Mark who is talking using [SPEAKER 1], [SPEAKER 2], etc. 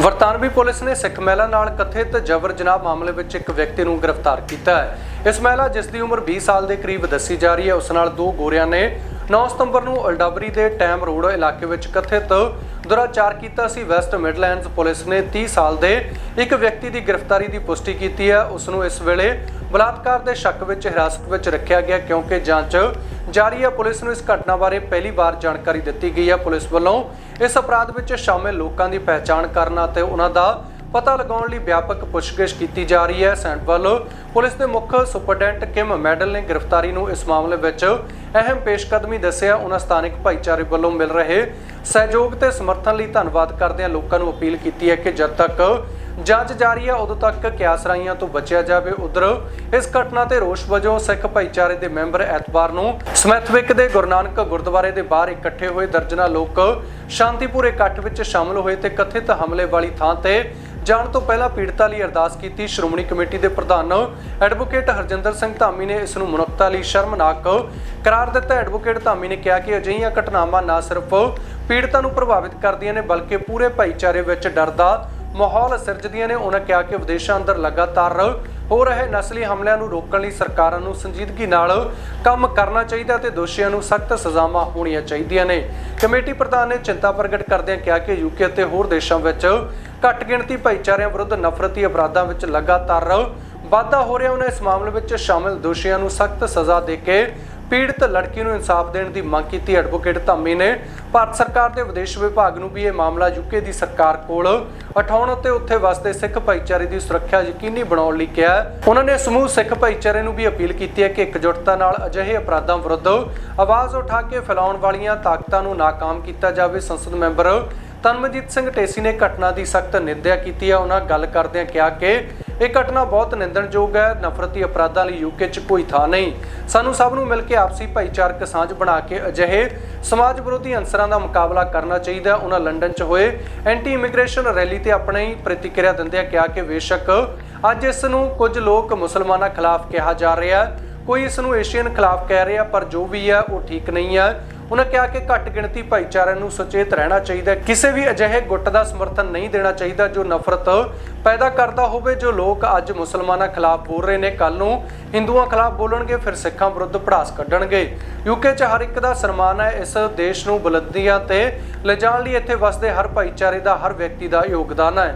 [SPEAKER 1] ਵਰਤਾਨਵੀ police ਨੇ ਸਿੱਖ ਮਹਿਲਾ ਨਾਲ ਕਥਿਤ ਜਬਰ ਜਨਾਹ ਮਾਮਲੇ ਵਿੱਚ ਇੱਕ ਵਿਅਕਤੀ ਨੂੰ ਗ੍ਰਿਫਤਾਰ ਕੀਤਾ ਹੈ। ਇਸ ਮਹਿਲਾ, ਜਿਸ ਦੀ ਉਮਰ 20 ਸਾਲ ਦੇ ਕਰੀਬ ਦੱਸੀ ਜਾ ਰਹੀ ਹੈ, ਉਸ ਨਾਲ ਦੋ ਗੋਰਿਆਂ ਨੇ 9 ਸਤੰਬਰ ਨੂੰ ਅਲਡਬਰੀ ਦੇ ਟੈਮ ਰੋਡ ਇਲਾਕੇ ਵਿੱਚ ਕਥਿਤ ਦੁਰਾਚਾਰ ਕੀਤਾ ਸੀ। ਵੈਸਟ ਮਿਡਲੈਂਡਸ ਪੁਲਿਸ ਨੇ 30 ਸਾਲ ਦੇ ਇੱਕ ਵਿਅਕਤੀ ਦੀ ਗ੍ਰਿਫਤਾਰੀ ਦੀ ਪੁਸ਼ਟੀ ਕੀਤੀ ਹੈ। ਉਸ ਨੂੰ ਇਸ ਵੇਲੇ ਬਲਾਤਕਾਰ ਦੇ ਸ਼ੱਕ ਵਿੱਚ, ਹਿਰਾਸਤ ਵਿੱਚ ਰੱਖਿਆ ਗਿਆ, ਕਿਉਂਕਿ ਜਾਂਚ ਜਾਰੀ ਹੈ। ਪੁਲਿਸ ਨੂੰ ਇਸ ਘਟਨਾ ਬਾਰੇ ਪਹਿਲੀ ਵਾਰ ਜਾਣਕਾਰੀ ਦਿੱਤੀ ਗਈ ਹੈ। ਪੁਲਿਸ ਵੱਲੋਂ ਇਸ ਅਪਰਾਧ ਵਿੱਚ ਸ਼ਾਮਿਲ ਲੋਕਾਂ ਦੀ ਪਹਿਚਾਣ ਕਰਨ ਅਤੇ ਉਹਨਾਂ ਦਾ ਪਤਾ ਲਗਾਉਣ ਲਈ ਵਿਆਪਕ ਪੁੱਛਗਿੱਛ ਕੀਤੀ ਜਾ ਰਹੀ ਹੈ। ਸੈਂਟ ਵੱਲੋਂ ਪੁਲਿਸ ਦੇ ਮੁੱਖ ਸੁਪਰਡੈਂਟ ਕਿਮ ਮੈਡਲ ਨੇ ਗ੍ਰਿਫਤਾਰੀ ਨੂੰ ਇਸ ਮਾਮਲੇ ਵਿੱਚ ਅਹਿਮ ਪੇਸ਼ਕਦਮੀ ਦੱਸਿਆ। ਉਹਨਾਂ ਸਥਾਨਕ ਭਾਈਚਾਰੇ ਵੱਲੋਂ ਮਿਲ ਰਹੇ ਸਹਿਯੋਗ ਤੇ ਸਮਰਥਨ ਲਈ ਧੰਨਵਾਦ ਕਰਦਿਆਂ ਲੋਕਾਂ ਨੂੰ ਅਪੀਲ ਕੀਤੀ ਹੈ ਕਿ ਜਦ ਤੱਕ ਜਾਂਚ ਜਾਰੀ ਹੈ। ਉਦੋਂ ਤੱਕ ਕਿਆਸਰਾਈਆਂ ਤੋਂ ਬਚਿਆ ਜਾਵੇ ਉਧਰ। ਇਸ ਘਟਨਾ ਤੇ ਰੋਸ਼ ਵਜੋਂ ਸਿੱਖ ਭਾਈਚਾਰੇ ਦੇ ਮੈਂਬਰ ਐਤਵਾਰ ਨੂੰ ਸਮੈਥਵਿਕ ਦੇ ਗੁਰੂ ਨਾਨਕ ਗੁਰਦੁਆਰੇ ਦੇ ਬਾਹਰ ਇਕੱਠੇ ਹੋਏ ਦਰਜਨਾ ਲੋਕ ਸ਼ਾਂਤੀਪੂਰ ਇਕੱਠ ਵਿੱਚ ਸ਼ਾਮਲ ਹੋਏ ਤੇ ਕਥਿਤ ਹਮਲੇ ਵਾਲੀ ਥਾਂ ਤੇ ਜਾਣ ਤੋਂ ਪਹਿਲਾਂ ਪੀੜਤਾਂ ਲਈ ਅਰਦਾਸ ਕੀਤੀ। ਸ਼੍ਰੋਮਣੀ ਕਮੇਟੀ ਦੇ ਪ੍ਰਧਾਨ ਐਡਵੋਕੇਟ ਹਰਜਿੰਦਰ ਸਿੰਘ ਧਾਮੀ ਨੇ ਇਸ ਨੂੰ ਮਨੁੱਖਤਾ ਲਈ ਸ਼ਰਮਨਾਕ ਕਰਾਰ ਦਿੱਤਾ। ਐਡਵੋਕੇਟ ਧਾਮੀ ਨੇ ਕਿਹਾ ਕਿ ਅਜਿਹੀਆਂ ਘਟਨਾਵਾਂ ਨਾ ਸਿਰਫ ਪੀੜਤਾਂ ਨੂੰ ਪ੍ਰਭਾਵਿਤ ਕਰਦੀਆਂ ਨੇ, ਬਲਕਿ ਪੂਰੇ ਭਾਈਚਾਰੇ ਵਿੱਚ ਡਰ ਦਾ ਮਾਹੌਲ ਸਿਰਜਦੀਆਂ ਨੇ। ਉਹਨਾਂ ਕਿਹਾ ਕਿ ਵਿਦੇਸ਼ਾਂ ਅੰਦਰ ਲਗਾਤਾਰ ਹੋ ਰਹੇ ਨਸਲੀ ਹਮਲਿਆਂ ਨੂੰ ਰੋਕਣ ਲਈ ਸਰਕਾਰਾਂ ਨੂੰ ਸੰਜੀਦਗੀ ਨਾਲ ਕੰਮ ਕਰਨਾ ਚਾਹੀਦਾ ਤੇ ਦੋਸ਼ੀਆਂ ਨੂੰ ਸਖਤ ਸਜ਼ਾਵਾਂ ਹੋਣੀਆਂ ਚਾਹੀਦੀਆਂ ਨੇ। ਕਮੇਟੀ ਪ੍ਰਧਾਨ ਨੇ ਚਿੰਤਾ ਪ੍ਰਗਟ ਕਰਦਿਆਂ ਕਿਹਾ ਕਿ ਯੂਕੇ ਅਤੇ ਹੋਰ ਦੇਸ਼ਾਂ ਵਿੱਚ ਘੱਟ ਗਿਣਤੀ ਭਾਈਚਾਰਿਆਂ ਵਿਰੁੱਧ ਨਫ਼ਰਤੀ ਅਪਰਾਧਾਂ ਵਿੱਚ ਲਗਾਤਾਰ ਵਾਧਾ ਹੋ ਰਿਹਾ। ਉਹਨਾਂ ਇਸ ਮਾਮਲੇ ਵਿੱਚ ਸ਼ਾਮਿਲ ਦੋਸ਼ੀਆਂ ਨੂੰ ਸਖਤ ਸਜ਼ਾ ਦੇ ਕੇ ਪੀੜਤ ਲੜਕੀ ਨੂੰ ਇਨਸਾਫ ਦੇਣ ਦੀ ਮੰਗ ਕੀਤੀ ਐਡਵੋਕੇਟ ਧਾਮੀ ਨੇ। ਭਾਰਤ ਸਰਕਾਰ ਦੇ ਵਿਦੇਸ਼ ਵਿਭਾਗ ਨੂੰ ਵੀ ਇਹ ਮਾਮਲਾ ਯੂਕੇ ਦੀ ਸਰਕਾਰ ਕੋਲ ਉਠਾਉਣ ਅਤੇ ਉੱਥੇ ਵਸਦੇ ਸਿੱਖ ਭਾਈਚਾਰੇ ਦੀ ਸੁਰੱਖਿਆ ਯਕੀਨੀ ਬਣਾਉਣ ਲਈ ਕਿਹਾ ਉਹਨਾਂ ਨੇ ਸਮੂਹ ਸਿੱਖ ਭਾਈਚਾਰੇ ਨੂੰ ਵੀ ਅਪੀਲ ਕੀਤੀ ਹੈ ਕਿ ਇਕਜੁੱਟਤਾ ਨਾਲ ਅਜਿਹੇ ਅਪਰਾਧਾਂ ਵਿਰੁੱਧ ਆਵਾਜ਼ ਉਠਾ ਕੇ ਫੈਲਾਉਣ ਵਾਲੀਆਂ ਤਾਕਤਾਂ ਨੂੰ ਨਾਕਾਮ ਕੀਤਾ ਜਾਵੇ, ਸੰਸਦ ਮੈਂਬਰ ਤਨਮਜੀਤ ਸਿੰਘ ਟੇਸੀ ਨੇ ਘਟਨਾ ਦੀ ਸਖਤ ਨਿੰਦਿਆ ਕੀਤੀ ਹੈ। ਉਹਨਾਂ ਗੱਲ ਕਰਦਿਆਂ ਕਿਹਾ ਕਿ ਇਹ ਘਟਨਾ ਬਹੁਤ ਨਿੰਦਣਯੋਗ ਹੈ। ਨਫ਼ਰਤੀ ਅਪਰਾਧਾਂ ਲਈ ਯੂਕੇ 'ਚ ਕੋਈ ਥਾਂ ਨਹੀਂ। ਸਾਨੂੰ ਸਭ ਨੂੰ ਮਿਲ ਕੇ ਆਪਸੀ ਭਾਈਚਾਰਕ ਸਾਂਝ ਬਣਾ ਕੇ ਅਜਿਹੇ ਸਮਾਜ ਵਿਰੋਧੀ ਅੰਸਰਾਂ ਦਾ ਮੁਕਾਬਲਾ ਕਰਨਾ ਚਾਹੀਦਾ ਉਹਨਾਂ ਲੰਡਨ 'ਚ ਹੋਏ ਐਂਟੀ ਇਮੀਗ੍ਰੇਸ਼ਨ ਰੈਲੀ ਤੇ ਆਪਣੀ ਪ੍ਰਤੀਕਿਰਿਆ ਦਿੰਦਿਆਂ ਕਿਹਾ ਕਿ ਬੇਸ਼ੱਕ ਅੱਜ ਇਸ ਨੂੰ ਕੁਝ ਲੋਕ ਮੁਸਲਮਾਨਾਂ ਖਿਲਾਫ ਕਿਹਾ ਜਾ ਰਿਹਾ ਕੋਈ ਇਸ ਨੂੰ ਏਸ਼ੀਅਨ ਖਿਲਾਫ ਕਹਿ ਰਿਹਾ, ਪਰ ਜੋ ਵੀ ਹੈ, ਉਹ ਠੀਕ ਨਹੀਂ ਹੈ। ਉਹਨਾਂ ਕਿਹਾ ਕਿ ਘੱਟ ਗਿਣਤੀ ਭਾਈਚਾਰਿਆਂ ਨੂੰ ਸੁਚੇਤ ਰਹਿਣਾ ਚਾਹੀਦਾ ਹੈ। ਕਿਸੇ ਵੀ ਅਜਿਹੇ ਗੁੱਟ ਦਾ ਸਮਰਥਨ ਨਹੀਂ ਦੇਣਾ ਚਾਹੀਦਾ ਜੋ ਨਫ਼ਰਤ ਪੈਦਾ ਕਰਦਾ ਹੋਵੇ, ਜੋ ਲੋਕ ਅੱਜ ਮੁਸਲਮਾਨਾਂ ਖਿਲਾਫ ਬੋਲ ਰਹੇ ਨੇ। ਕੱਲ ਨੂੰ ਹਿੰਦੂਆਂ ਖਿਲਾਫ ਬੋਲਣਗੇ, ਫਿਰ ਸਿੱਖਾਂ ਵਿਰੁੱਧ ਪੜਾਸ ਕੱਢਣਗੇ। ਯੂਕੇ 'ਚ ਹਰ ਇੱਕ ਦਾ ਸਨਮਾਨ ਹੈ। ਇਸ ਦੇਸ਼ ਨੂੰ ਬੁਲੰਦੀਆਂ ਤੇ ਲਿਜਾਣ ਲਈ ਇੱਥੇ ਵਸਦੇ ਹਰ ਭਾਈਚਾਰੇ ਦਾ, ਹਰ ਵਿਅਕਤੀ ਦਾ ਯੋਗਦਾਨ ਹੈ।